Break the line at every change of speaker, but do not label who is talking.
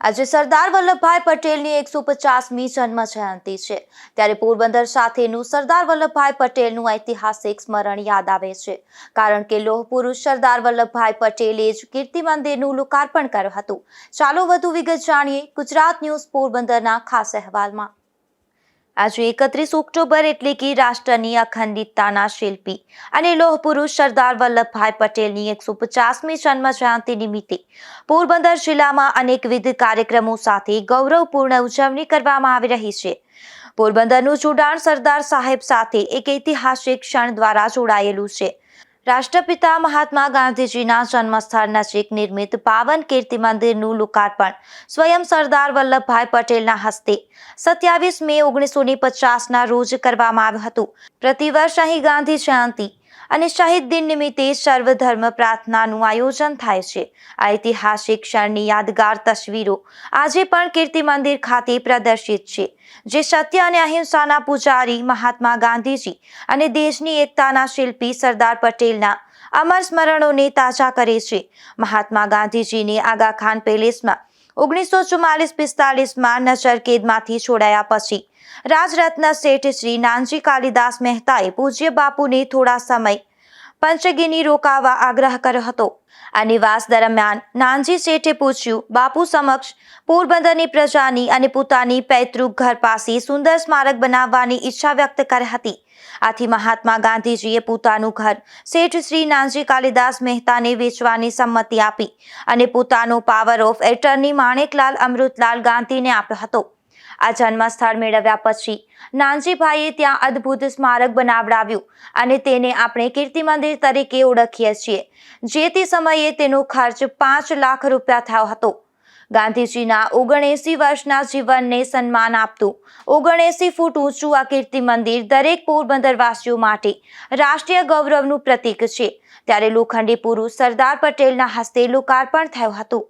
આજે સરદાર વલ્લભભાઈ પટેલની એકસો પચાસમી જન્મ જયંતિ છે. ત્યારે પોરબંદર સાથેનું સરદાર વલ્લભભાઈ પટેલનું ઐતિહાસિક સ્મરણ યાદ આવે છે. કારણ કે લોહ પુરુષ સરદાર વલ્લભભાઈ પટેલે જ કીર્તિ મંદિરનું લોકાર્પણ કર્યું હતું. ચાલો વધુ વિગત જાણીએ ગુજરાત ન્યૂઝ પોરબંદરના ખાસ અહેવાલમાં. આજે એકત્રીસ ઓક્ટોબર એટલે કે રાષ્ટ્રની અખંડિતતાના શિલ્પી અને લોહ પુરુષ સરદાર વલ્લભભાઈ પટેલની એકસો પચાસમી જન્મ જયંતિ નિમિત્તે પોરબંદર જિલ્લામાં અનેકવિધ કાર્યક્રમો સાથે ગૌરવપૂર્ણ ઉજવણી કરવામાં આવી રહી છે. પોરબંદરનું જોડાણ સરદાર સાહેબ સાથે એક ઐતિહાસિક ક્ષણ દ્વારા જોડાયેલું છે. રાષ્ટ્રપિતા મહાત્મા ગાંધીજીના જન્મસ્થળ નજીક નિર્મિત પાવન કીર્તિ મંદિરનું લોકાર્પણ સ્વયં સરદાર વલ્લભભાઈ પટેલના હસ્તે સત્યાવીસ મે ઓગણીસો ને પચાસના રોજ કરવામાં આવ્યું હતું. પ્રતિવર્ષ અહીં ગાંધી જયંતિ અને શહીદ દિન નિમિત્તે સર્વધર્મ પ્રાર્થનાનું આયોજન થાય છે. આ ઐતિહાસિક ક્ષણની યાદગાર તસવીરો આજે પણ કીર્તિ મંદિર ખાતે પ્રદર્શિત છે, જે સત્ય અને અહિંસાના પૂજારી મહાત્મા ગાંધીજી અને દેશની એકતાના શિલ્પી સરદાર પટેલના અમર સ્મરણોને તાજા કરે છે. મહાત્મા ગાંધીજીને આગા ખાન પેલેસમાં ઓગણીસો ચુમ્માલીસ પિસ્તાલીસમાં નજરકેદમાંથી છોડાયા પછી. રાજરત્ન શેઠ શ્રી નાનજી કાલિદાસ મહેતાએ પૂજ્ય બાપુને થોડા સમય પંચગીની રોકાવા આગ્રહ કર્યો હતો. આ નિવાસ દરમિયાન નાનજી શેઠે પૂછ્યું, બાપુ સમક્ષ પોરબંદરની પ્રજાની અને પોતાની પૈતૃક ઘર પાસે સુંદર સ્મારક બનાવવાની ઈચ્છા વ્યક્ત કરી હતી. આથી મહાત્મા ગાંધીજીએ પોતાનું ઘર શેઠ શ્રી નાનજી કાલિદાસ મહેતાને વેચવાની સંમતિ આપી અને પોતાનો power of attorney Maneklal Amrutlal ગાંધીને આપ્યો હતો. આ જન્મસ્થળ મેળવ્યા પછી નાનજીભાઈએ ત્યાં અદ્ભુત સ્મારક બનાવડાવ્યું અને તેને આપણે કીર્તિ મંદિર તરીકે ઓળખીએ છીએ. જે તે સમયે તેનો ખર્ચ પાંચ લાખ રૂપિયા થયો હતો. ગાંધીજીના ઓગણએંસી વર્ષના જીવનને સન્માન આપતું ઓગણએંસી ફૂટ ઊંચું આ કીર્તિ મંદિર દરેક પોરબંદરવાસીઓ માટે રાષ્ટ્રીય ગૌરવનું પ્રતીક છે. ત્યારે લોખંડી પુરુષ સરદાર પટેલના હસ્તે લોકાર્પણ થયું હતું.